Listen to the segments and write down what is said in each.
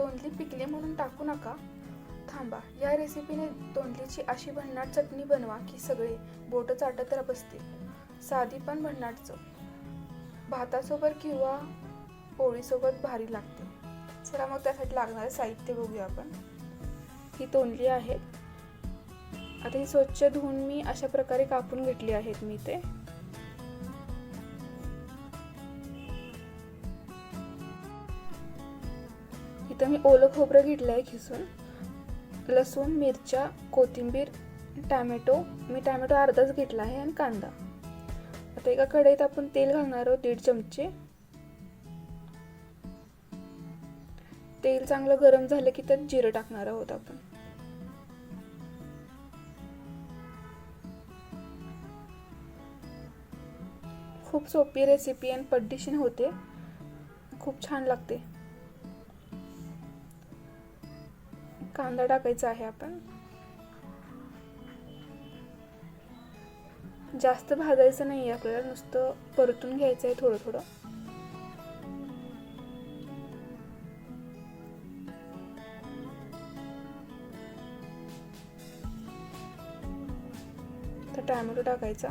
तोंडली पिकली म्हणून टाकू नका. थांबा या रेसिपीने तोंडलीची अशी भन्नाट चटणी बनवा की सगळे बोटं चाटत बसतील. साधी पण भन्नाट चव. भातासोबत किंवा पोळीसोबत भारी लागते. चला मग त्यासाठी लागणारे साहित्य बघूया आपण. ही तोंडली आहेत आता ही स्वच्छ धुवून मी अशा प्रकारे कापून घेतली आहेत मी ते. इथं मी ओलं खोबरं घेतलं आहे खिसून. लसूण मिरच्या कोथिंबीर टॅमॅटो. मी टॅमॅटो अर्धाच घेतला आहे आणि कांदा. आता एका कढईत आपण तेल घालणार आहोत दीड चमचे. तेल चांगलं गरम झालं की त्यात जिरं टाकणार आहोत आपण. खूप सोपी रेसिपी आणि पड्डीशीन होते. खूप छान लागते. कांदा टाकायचा आहे आपण. जास्त भाजायचं नाही आहे आपल्याला नुसतं परतून घ्यायचं आहे थोडं थोडं. तर टॅमॅटो टाकायचा.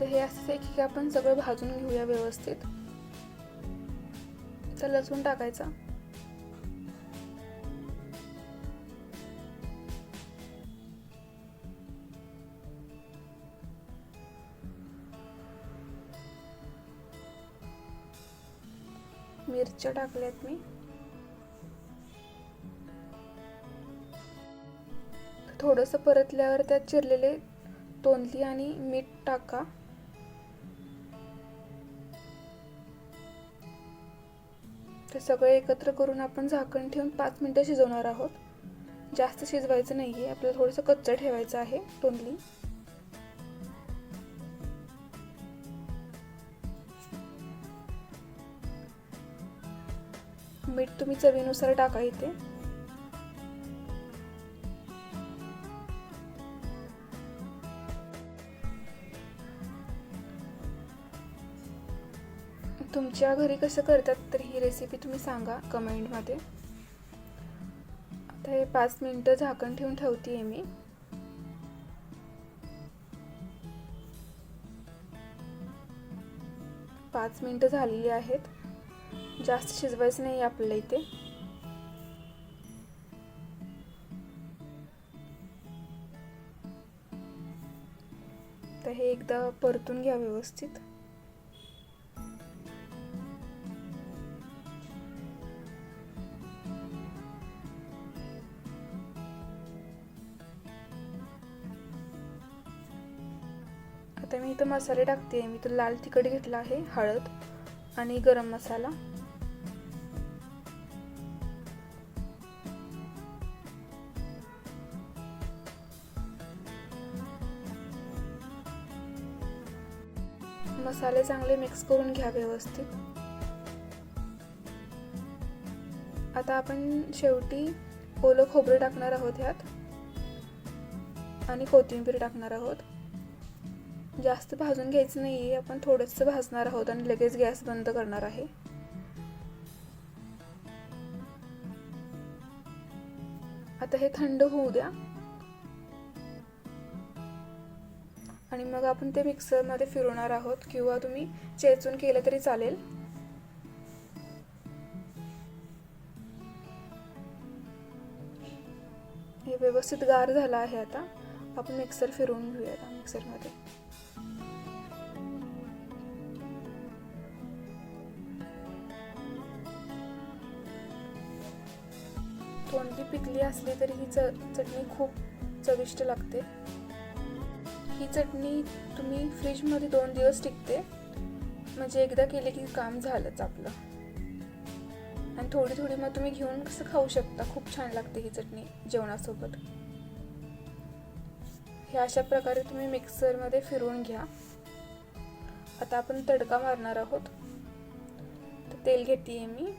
तर हे असं आहे की आपण सगळं भाजून घेऊया व्यवस्थित. तर लसूण टाकायचा. मिरच्या टाकल्यात मी. थोडंसं परतल्यावर त्यात चिरलेले तोंडली आणि मीठ टाका. ते सगळे एकत्र करून आपण झाकण ठेवून पाच मिनटं शिजवणार आहोत. जास्त शिजवायचं नाही आहे आपल्याला थोडंसं कच्चं ठेवायचं आहे तोंडली. मीठ तुम्ही चवीनुसार टाका इथे. तुमच्या घरी कसं करतात तर ही रेसिपी तुम्ही सांगा कमेंटमध्ये आता हे पाच मिनटं झाकण ठेवून ठेवते आहे मी. पाच मिनटं झालेली आहेत. जास्त शिजवायचं नाही आपल्याला इथे. तर हे एकदा परतून घ्या व्यवस्थित. आता मी इथं मसाले टाकते. मी तो लाल तिखट घेतला आहे हळद. आणि गरम मसाला. मसाले चांगले मिक्स करून घ्या व्यवस्थित. आता आपण शेवटी ओलं खोबरं टाकणार आहोत ह्यात. आणि कोथिंबीर टाकणार आहोत. जास्त भाजून घ्यायचं नाही आहे आपण थोडंसं भाजणार आहोत आणि लगेच गॅस बंद करणार आहे. आता हे थंड होऊ द्या. आणि मग आपण ते मिक्सरमध्ये फिरवणार आहोत किंवा तुम्ही चेचून केलं तरी चालेल. हे व्यवस्थित गार झालं आहे आता. आपण मिक्सर फिरवून घेऊया मिक्सरमध्ये. तोंडली पिकली असली तरी ही च चटणी खूप चविष्ट लागते. ही चटणी तुम्ही फ्रीजमध्ये दोन दिवस टिकते. म्हणजे एकदा केले की काम झालंच आपलं. आणि थोडी थोडी मग तुम्ही घेऊन कसं खाऊ शकता? खूप छान लागते ही चटणी जेवणासोबत. हे अशा प्रकारे तुम्ही मिक्सरमध्ये फिरवून घ्या. आता आपण तडका मारणार आहोत. तर तेल घेते मी.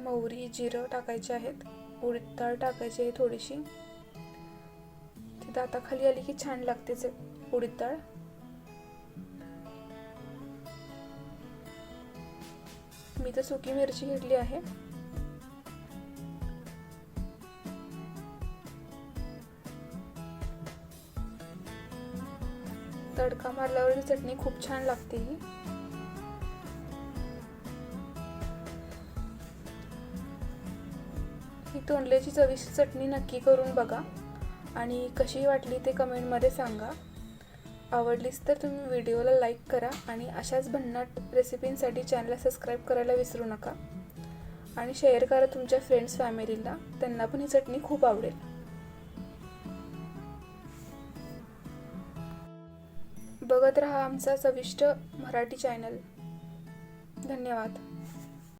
मोहरी जिरं टाकायचे आहेत. उडीद डाळ टाकायची आहे थोडीशी. ती दाताखाली आली की छान लागतेच उडीद डाळ. मी तर सुकी मिरची घेतली आहे. तडका मारल्यावर चटणी खूप छान लागते ही. ही तोंडल्याची चविष्ट चटणी नक्की करून बघा. आणि कशी वाटली ते कमेंटमध्ये सांगा. आवडलीच तर तुम्ही व्हिडिओला लाईक करा आणि अशाच भन्नाट रेसिपींसाठी चॅनलला सबस्क्राईब करायला विसरू नका. आणि शेअर करा तुमच्या फ्रेंड्स फॅमिलीला. त्यांना पण ही चटणी खूप आवडेल. बघत रहा आमचा चविष्ट मराठी चॅनल. धन्यवाद.